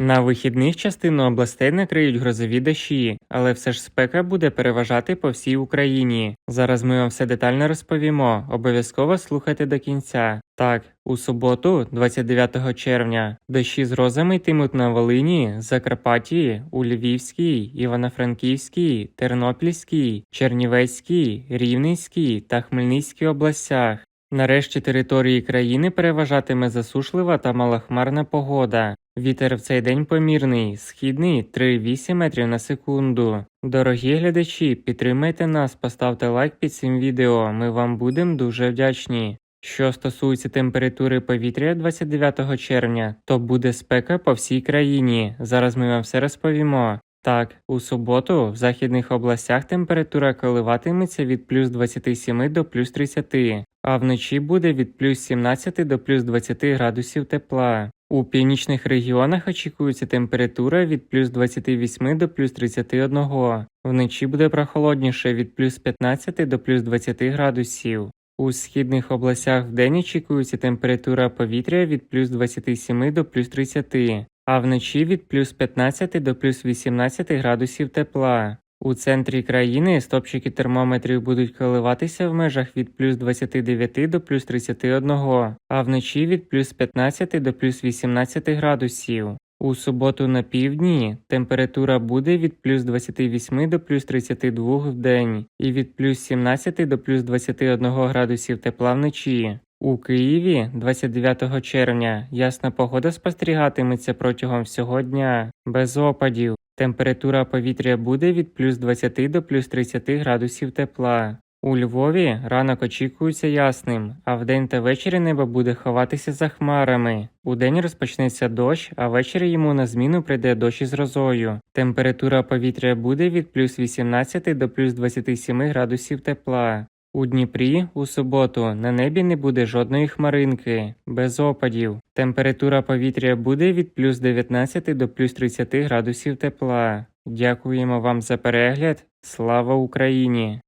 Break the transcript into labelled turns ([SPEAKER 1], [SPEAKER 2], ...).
[SPEAKER 1] На вихідних частину областей накриють грозові дощі, але все ж спека буде переважати по всій Україні. Зараз ми вам все детально розповімо. Обов'язково слухайте до кінця. Так, у суботу, 29 червня, дощі з грозами йтимуть на Волині, Закарпатті, у Львівській, Івано-Франківській, Тернопільській, Чернівецькій, Рівненській та Хмельницькій областях. Нарешті території країни переважатиме засушлива та малохмарна погода. Вітер в цей день помірний, східний 3,8 метрів на секунду. Дорогі глядачі, підтримайте нас, поставте лайк під цим відео, ми вам будемо дуже вдячні. Що стосується температури повітря 29 червня, то буде спека по всій країні. Зараз ми вам все розповімо. Так, у суботу в західних областях температура коливатиметься від плюс 27 до плюс 30, а вночі буде від плюс 17 до плюс 20 градусів тепла. У північних регіонах очікується температура від плюс 28 до плюс 31. Вночі буде прохолодніше від плюс 15 до плюс 20 градусів. У східних областях вдень очікується температура повітря від плюс 27 до плюс 30, а вночі від плюс 15 до плюс 18 градусів тепла. У центрі країни стопчики термометрів будуть коливатися в межах від плюс 29 до плюс 31, а вночі від плюс 15 до плюс 18 градусів. У суботу на півдні температура буде від плюс 28 до плюс 32 в день і від плюс 17 до плюс 21 градусів тепла вночі. У Києві 29 червня ясна погода спостерігатиметься протягом всього дня, без опадів. Температура повітря буде від плюс 20 до плюс 30 градусів тепла. У Львові ранок очікується ясним, а вдень та ввечері небо буде ховатися за хмарами. Удень розпочнеться дощ, а ввечері йому на зміну прийде дощ із розою. Температура повітря буде від плюс 18 до плюс 27 градусів тепла. У Дніпрі у суботу на небі не буде жодної хмаринки, без опадів. Температура повітря буде від плюс 19 до плюс 30 градусів тепла. Дякуємо вам за перегляд. Слава Україні!